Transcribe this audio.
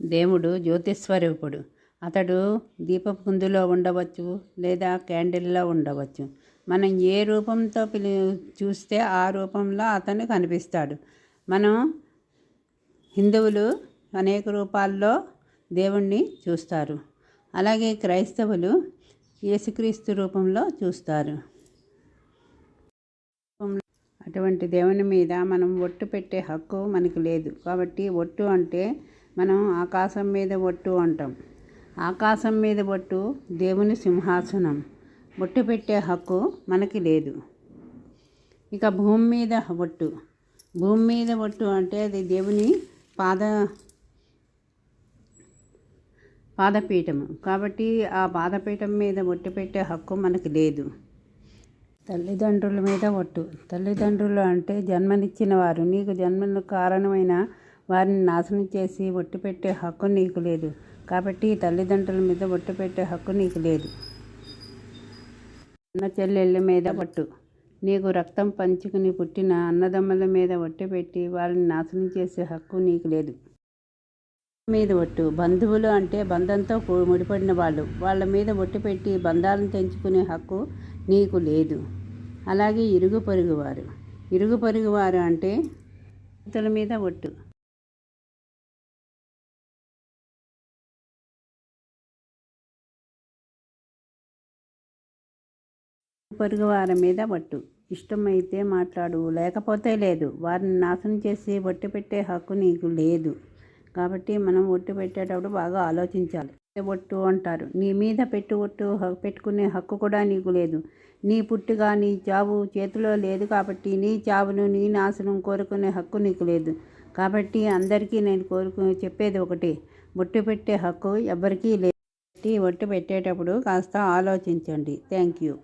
దేవుడు జ్యోతిస్వరూపుడు. అతడు దీపకుందులో ఉండవచ్చు లేదా క్యాండిల్లో ఉండవచ్చు. మనం ఏ రూపంతో పిలి చూస్తే ఆ రూపంలో అతను కనిపిస్తాడు. మనం హిందువులు అనేక రూపాల్లో దేవుణ్ణి చూస్తారు. అలాగే క్రైస్తవులు యేసుక్రీస్తు రూపంలో చూస్తారు. అటువంటి దేవుని మీద మనం ఒట్టు పెట్టే హక్కు మనకు లేదు. కాబట్టి ఒట్టు అంటే మనం ఆకాశం మీద ఒట్టు అంటాం. ఆకాశం మీద ఒట్టు దేవుని సింహాసనం. బొట్టు పెట్టే హక్కు మనకి లేదు. ఇక భూమి మీద ఒట్టు భూమి మీద ఒట్టు అంటే అది దేవుని పాద పాదపీఠము. కాబట్టి ఆ పాదపీఠం మీద బొట్టు పెట్టే హక్కు మనకి లేదు. తల్లిదండ్రుల మీద ఒట్టు తల్లిదండ్రులు అంటే జన్మనిచ్చిన వారు. నీకు జన్మకు కారణమైన వారిని నాశనం చేసి ఒట్టు పెట్టే హక్కు నీకు లేదు. కాబట్టి తల్లిదండ్రుల మీద ఒట్టు పెట్టే హక్కు నీకు లేదు. అన్న చెల్లెళ్ళ మీద ఒట్టు. నీకు రక్తం పంచుకుని పుట్టిన అన్నదమ్ముల మీద ఒట్టు పెట్టి వాళ్ళని నాశనం చేసే హక్కు నీకు లేదు. మీద ఒట్టు. బంధువులు అంటే బంధంతో ముడిపడిన వాళ్ళు. వాళ్ళ మీద ఒట్టు పెట్టి బంధాలను తెంచుకునే హక్కు నీకు లేదు. అలాగే ఇరుగు పొరుగు వారు. ఇరుగు పొరుగు వారు అంటే ఇతరుల మీద ఒట్టు. పొరుగు వారి మీద ఒట్టు ఇష్టమైతే మాట్లాడు లేకపోతే లేదు. వారిని నాశనం చేసి ఒట్టు పెట్టే హక్కు నీకు లేదు. కాబట్టి మనం ఒట్టు పెట్టేటప్పుడు బాగా ఆలోచించాలి. ఒట్టు అంటారు? నీ మీద పెట్టు ఒట్టు పెట్టుకునే హక్కు కూడా నీకు లేదు. నీ పుట్టుగా నీ చావు చేతిలో లేదు కాబట్టి నీ చావును నీ నాశనం కోరుకునే హక్కు నీకు లేదు. కాబట్టి అందరికీ నేను కోరుకు చెప్పేది ఒకటి. ఒట్టు పెట్టే హక్కు ఎవరికీ లేదు. ఒట్టు పెట్టేటప్పుడు కాస్త ఆలోచించండి. Thank you.